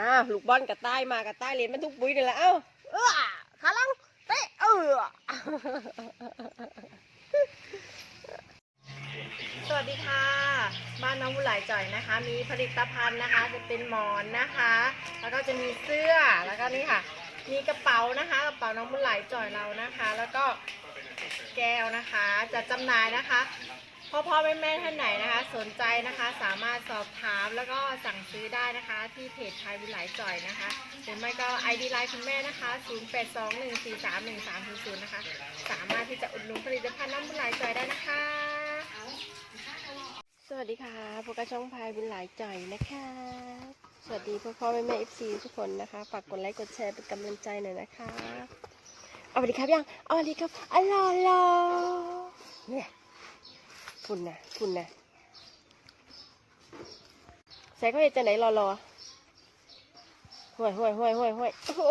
อ้าวลูกบอลกับใต้มากับใต้เรียนมันทุกปุ้ยนี่แหละเอ้าเออขาลังเตะเออสวัสดีค่ะ บ้านน้องบุหลายจ่อยนะคะ มีผลิตภัณฑ์นะคะ จะเป็นหมอนนะคะ แล้วก็จะมีเสื้อแล้วก็นี่ค่ะ มีกระเป๋านะคะกระเป๋าน้องบุหลายจ่อยเรานะคะ แล้วก็แก้วนะคะจะจำหน่ายนะคะ พ่อพ่อแม่แม่ท่านไหนนะคะ สนใจนะคะสามารถสอบถามแล้วก็สั่งซื้อได้นะคะ ที่เพจไทยบุญหลจ่อยนะคะหรือไม่ก็ ID ไลน์คุณแม่นะคะ 0821431300 นะคะ สามารถที่จะอุดหนุนผลิตภัณฑ์น้ำบุญหลจ่อยได้นะคะ สวัสดีค่ะพบกับช่องพายบุญหลจ่อยนะคะ สวัสดีพ่อพ่อแม่แม่เอฟซีทุกคนนะคะฝากกดไลค์กดแชร์เป็นกำลังใจหน่อยนะคะเอาสวัสดีครับยังเอาสวัสดีครับอัลลอลอเนี่ย คุณนนะคุณนนะใส่เขาเห็นจะไหนรอรอห่วยห่วยห่วยห่วยห่วยโอ้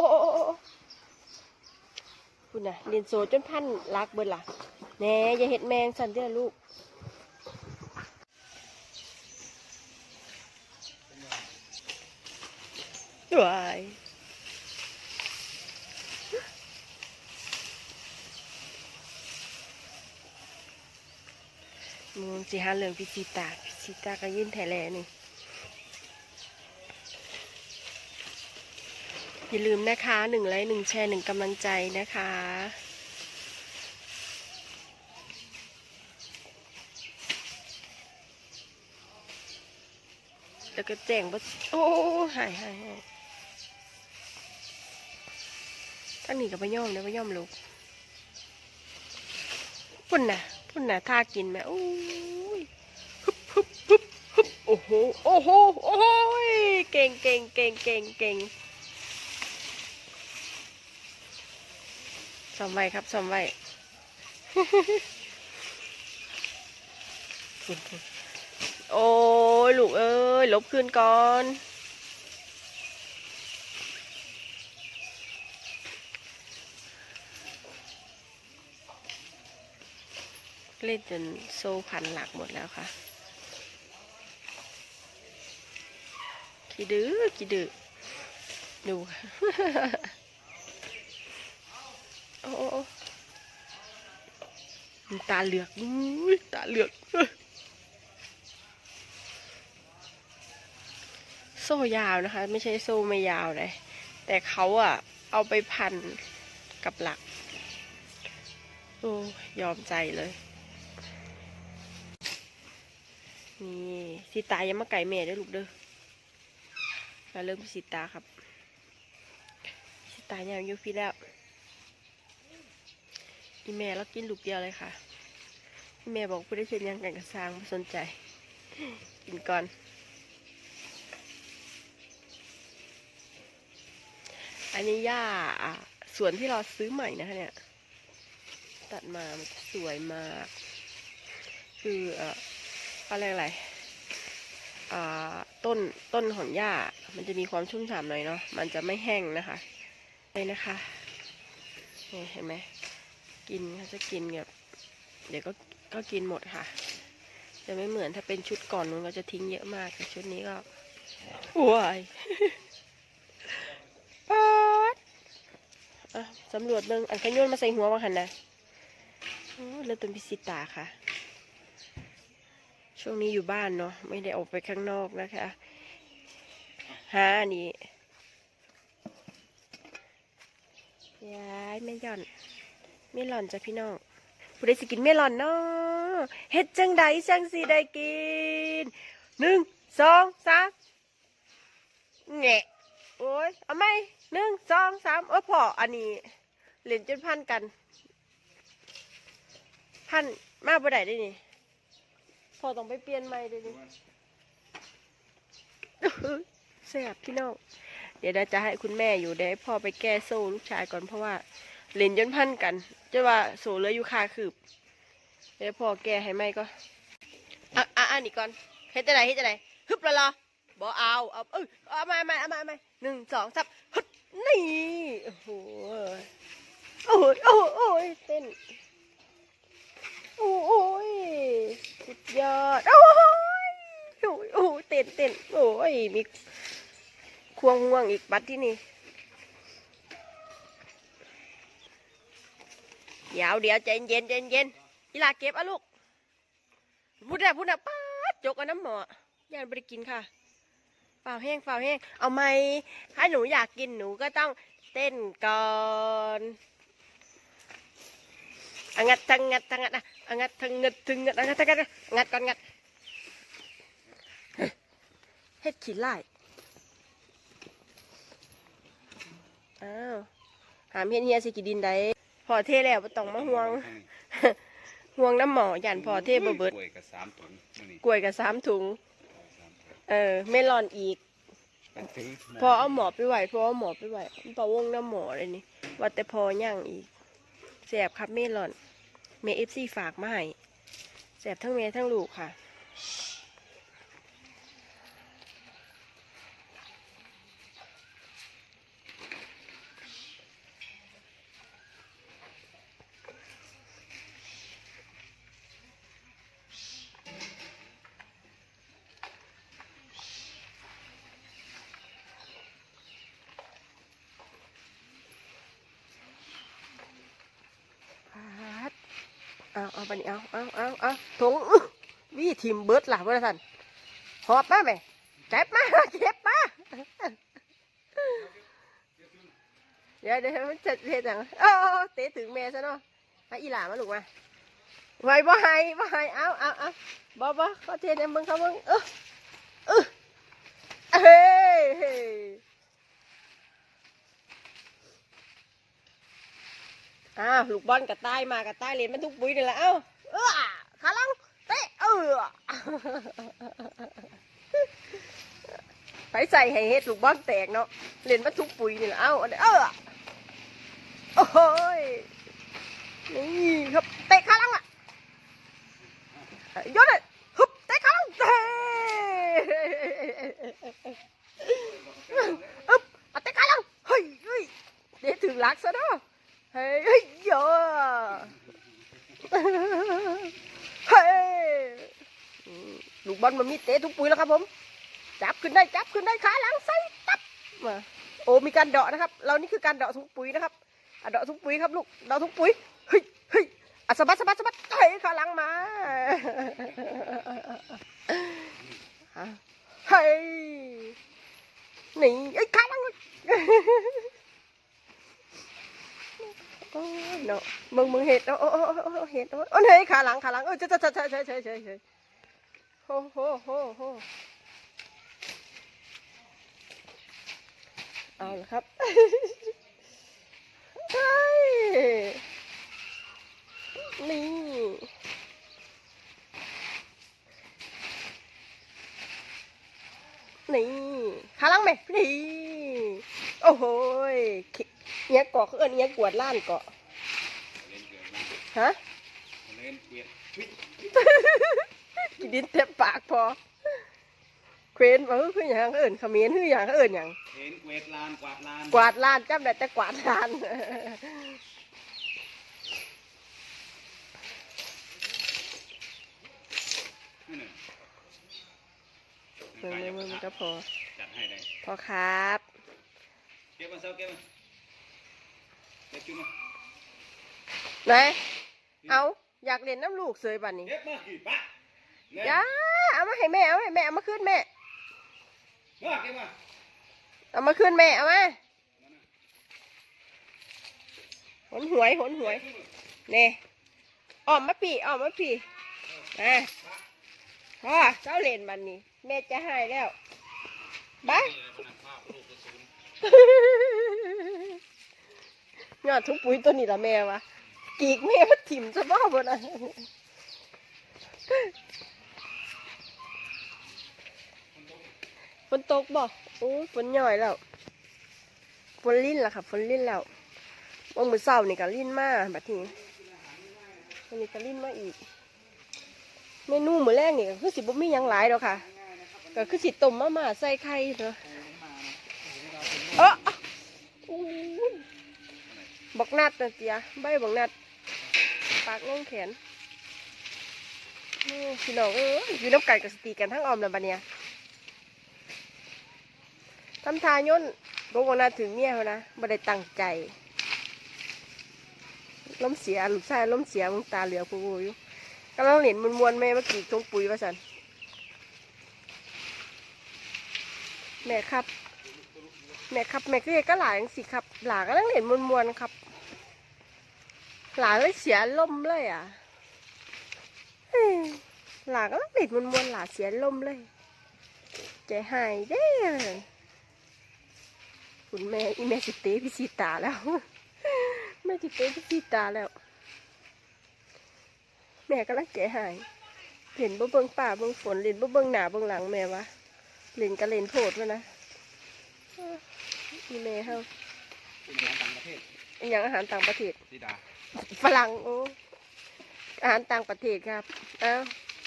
คุณนะเรียนโซจนพันรักเบิดล่ะแหน่อย่าเห็ดแมงสันเด้อลูกวย สิหาเรื่องพิจิตาพิจิตาก็ยื่นแถลนี่อย่าลืมนะคะหนึ่งไลค์หนึ่งแชร์หนึ่งกำลังใจนะคะแล้วก็แจ้งว่าโอ้หายหายหายทั้งนี้ก็ไปย่อมนะไปย่อมลูกพุ่นน่ะ พุ่นน่ะท่ากินไหมโอ้ยฮึบฮึบฮึบฮึบโอ้โหโอ้โหโอ้โหเก่งเก่งเก่งเก่งเก่งสมไว้ครับสมไว้โอ้ยลูกเอ้ยลบคืนก่อน เล่นจนโซ่พันหลักหมดแล้วค่ะกี่ดื้อกี่ดื้อดูโอ้โอ้โอ้มันตาเหลือกอุ้ยตาเหลือกโซ่ยาวนะคะ ไม่ใช่โซ่ไม่ยาวเลยแต่เขาอะเอาไปพันกับหลัก โอ้ยอมใจเลย นี่สีตายังมาไก่แม่ได้ลูกเด้อมาเริ่มสีตาครับสีตายาวอยุพี่แล้วอีแม่แล้วกินลูกเดียวเลยค่ะอีแม่บอกผู้ได้เช่นยังกันกระซางไม่สนใจกินก่อนอันนี้หญ้าสวนที่เราซื้อใหม่นะคะเนี่ย ตัดมามันสวยมาก คือเอ่อ อะไรอะไรอ่าต้นต้นของหญ้ามันจะมีความชุ่มฉ่ำหน่อยเนาะมันจะไม่แห้งนะคะเลยนะคะนี่เห็นไหมกินเขาจะกินแบบเดี๋ยวก็ก็กินหมดค่ะ จะไม่เหมือนถ้าเป็นชุดก่อนนู้นก็จะทิ้งเยอะมากแต่ชุดนี้ก็ว้ายป๊าดสำรวจเบิ่งอันขย้อนมาใส่หัวว่าหันนะโอ้เริ่มเป็นพิสิตาค่ะ ช่วงนี้อยู่บ้านเนาะไม่ได้ออกไปข้างนอกนะคะหาอันนี้ย้ายไม่หย่อนไม่หล่อนจ้ะพี่น้องผู้ใดสิกินไม่หล่อนเนาะเฮ็ดจังใดจังสิได้กินหนึ่งสองสามแงะโอ้ยเอาไหมหนึ่งสองสามโอ้ยพออันนี้เหรียญจนพันกัน พันมากบ่ได้ได้นี่ พอต้องไปเปลี่ยนใหม่ได้นี่แซ่บพี่น้อง เดี๋ยวเราจะให้คุณแม่อยู่เดี๋ยวให้พ่อไปแก้โซ่ลูกชายก่อนเพราะว่าเหรียญจนพันกันจะว่าโซ่เหลืออยู่คาคืบเดี๋ยวพ่อแก้ให้ไหมก็อะอะอันนี้ก่อนเฮ็ดจะไหนเฮ็ดจะไหนฮึบละลอบ่เอาเอาเอ้ยเอามาเอามาเอามาเอามาหนึ่งสองสามฮึดนี่โอ้โหโอ้โอ้ยโอ้ยเต้นโอ้ย สุดยอดโอ้ยโอ้ยโอ้ยเต้นเต้นโอ้ย มีควงห่วงอีกบัดที่นี่ เดี๋ยวเดี๋ยวใจเย็นใจเย็นอีหลาเก็บอะลูกพูดนะพูดนะป้าจกเอันน้ำหมอยานไปกินค่ะเปล่าแห้งเปล่าแห้ง เอาไหมถ้าหนูอยากกินหนูก็ต้องเต้นก่อนอะงัดทังงัดทังงัดนะ งัดทังงัดทังงัดอะงัดทังงัดนะงัดก่อนงัดเฮ็ดขี้ไล่อ้าวหามเฮียนเฮียสิกินดินได้พอเทแล้วบ่ต้องมาห่วง ห่วงน้ำหมอยันพอเทบ่เบิดป่วยกับสามถุงมื้อนี้กล้วยกับสามถุงสามถุง เออเมลอนอีกเป็นถึงพอเอาหมอไปไหวพอเอาหมอไปไหวพอวงน้ำหมอเลยนี่ว่าแต่พอย่างอีกแสบครับเมลอน เมเอฟซีฝากมาให้แสบทั้งเมทั้งลูกค่ะ พัดเอาเอาไปนี่เอาเอาเอาเอาถงวิทิมเบิร์ดล่ะเพื่อนท่านหอบมาไหมเจ็บมาเจ็บมาเดี๋ยวเดี๋ยวมันจะเทจังเออเตะถึงแม่ซะเนาะให้อีหลามาลูกมาไว้บ่ให้บ่ให้เอาเอาเอาบ่บ่เขาเทในมึงเขามึงเออเออเฮ้ยเฮ้ย อ้าวลูกบอลกับใต้มากับใต้เล่นมันทุกปุ้ยนี่แหละเอ้าเออขาลังเตะเออไปใส่ให้เฮ็ดลูกบอลแตกเนาะเล่นมันทุกปุ้ยนี่แหละเอ้าอันนี้เออโอ้โหยนี่ครับเตะขาลังอะยอดเลยฮึบเตะขาลังเตะอึ๊บเอาเตะขาลังเฮ้ยเฮ้ยเดี๋ยวถึงหลักซะเนาะ เฮ้ยเฮ้ยโยเฮ้ยอืมลูกบ อลมันมีเตะทุกปุ๋ยแล้วครับผม จับขึ้นได้จับขึ้นได้ขาหลังใส่ตับมาโอ้มีการเดาะนะครับ เรานี่คือการเดาะทุกปุ๋ยนะครับอะเดาะทุกปุ๋ยครับลูกเดาะทุกปุ๋ยเฮ้ยเฮ้ยอะสะบัดสะบัดสะบัดเฮ้ยขาหลังมาอะเฮ้ยนี่ไอ้ยขาหลังโอ้ยเนาะมึงมึงเห็ดโอ้โอ้เห็ดโอ้โอ้เฮ้ยขาหลังขาหลังเออเฉยเฉยเฉยเฉยเฉย โอ้โหโหโหเอาละครับเฮ้ยนี่นี่ขาหลังไหมนี่โอ้โหยเนี้ยเกาะเขาเอิ้นเนี้ยกวดล้านเกาะเล่นเกิดมาฮะเล่นเกวียดทุย กินดินเต็มปากพอเควนว่าคือคืออย่างเขาเอิญเขมิ้นคืออย่างเขาเอิญอย่างเห็นเกวียดลานกวาดลานกวาดลานจำได้แต่กวาดลานนี่หนึ่งมือมือมือมันก็พอ จัดให้ได้พอครับ เก็บมาเซาเก็บมาเก็บจุ่มมาไหนเอาอยากเล่นน้ำลูกเสยบันนี้เก็บมากี่ปะ เนี่ยจ้าเอามาให้แม่เอามาให้แม่เอามาขึ้นแม่มาเก็บมาเอามาขึ้นแม่เอามาหนหวยหนหวยเน่ออมมาปีออมมาปีนะพ่อเจ้าเล่นบันนี้แม่จะให้แล้วบายยอดทุกปุ๋ยตัวนี้ละแม่วะกีกแม่มาถิ่มซะบ้าบ่นะ นตกบ่โอ้ฝนย่อยแล้วฝนลิ้นล่ะค่ะฝนลิ้นแล้ววันมื้อเช้านี่ก็ลิ้นมาบัดนี้วันนี้ก็ลิ้นมาอีกเมนูมือแรกนี่ก็คือสิบ่มียังหลายดอกค่ะก็คือสิต้มมาม่าใส่ไข่เนาะเออบักนัดนะเจียใบบักนัด ปากง่องแขนโอ้พี่น้องเอออยู่น้ำไก่กับสตีกันทั้งออมแล้วบัดเนี้ย ทำทาย่นลงวันนาถึงเมียเขานะบ่ได้ตั้งใจ ล้มเสียลูกชายล้มเสียมึงตาเหลือกูอยู่กำลังเล่นมวนๆแม่เมื่อกี้ทงปุ๋ยว่าสันแม่ครับ แม่ครับแม่คือเฮ็ดก็หลายังสิครับ หลาก็ลังเล่นมวนๆครับ หลาเลยเสียลมเลยอะหลาก็ลังเล่นมวนๆหลาเสียลมเลย ใจหายเด้อ คุณแม่อีแม่สิเตพิสิตาแล้ว แม่สิเตพิสิตาแล้ว แม่ก็รักใจหายเห็นบ่เบิ่งป่าเบิ่งฝนเล่นบ่เบิ่งหน้าเบิ่งหลังแม่วะเล่นก็เล่นโพดวะนะเอ้ออีแม่เฮาเป็นอาหารต่างประเทศอหย่างอาหารต่างประเทศสีดาฝรั่งโอ้อาหารต่างประเทศครับเอ้า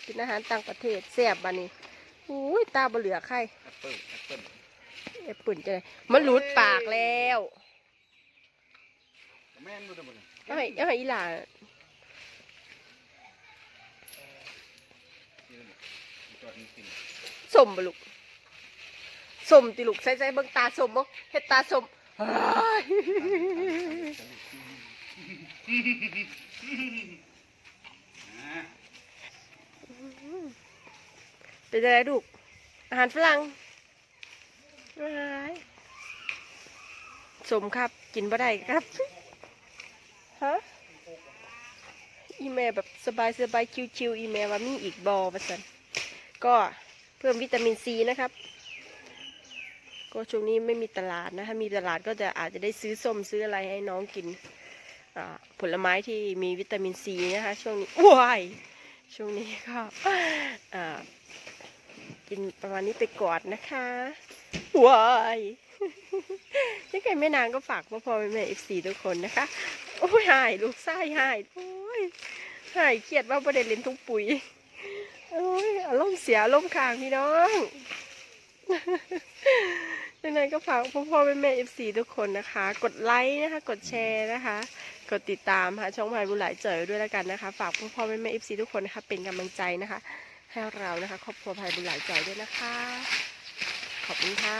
กินอาหารต่างประเทศแซ่บบัดนี้อุ้ยตาบ่เหลือใครแอปเปิ้ลแอปเปิ้ลไอ้ปุ่นจะได้มันหลุดปากแล้วแม่นดูได้หมดเลยเอาให้เอาให้อีหล่านี่เลยจอดนี่สิสมบลุกสมติลุกใส่ใส่เบิ่งตาสมบ่เฮ็ดตาสมอ้ายอ่าเป็นอะไรลูกอาหารฝรั่ง อ้ายสมครับกินบ่ได้ครับฮะอีเมลแบบสบายสบายชิวๆอีเมลว่ามีอีกบอประสันก็เพิ่มวิตามินซีนะครับ ก็ช่วงนี้ไม่มีตลาดนะถ้ามีตลาดก็จะอาจจะได้ซื้อส้มซื้ออะไรให้น้องกินผลไม้ที่มีวิตามินซีนะคะ ช่วงนี้ว้ายช่วงนี้ก็กินประมาณนี้ไปก่อนนะคะ วายยังไงแม่นางก็ฝากพ่อพ่อแม่แม่เอฟซีทุกคนนะคะ โอ้ยหายลูกไส้หายโอ้ยหายเครียดว่าประเด็นเล่นทุกปุ๋ยโอ้ยอารมณ์เสียอารมณ์ค้างพี่น้องยังไงก็ฝากพ่อพ่อแม่แม่เอฟซีทุกคนนะคะ กดไลค์นะคะ กดแชร์นะคะ กดติดตามค่ะช่องพายบุหลายเจอด้วยแล้วกันนะคะ ฝากพ่อพ่อแม่แม่เอฟซีทุกคนนะคะเป็นกำลังใจนะคะ ให้เรานะคะครอบครัวพายบุหลายใจด้วยนะคะ ขอบคุณค่ะ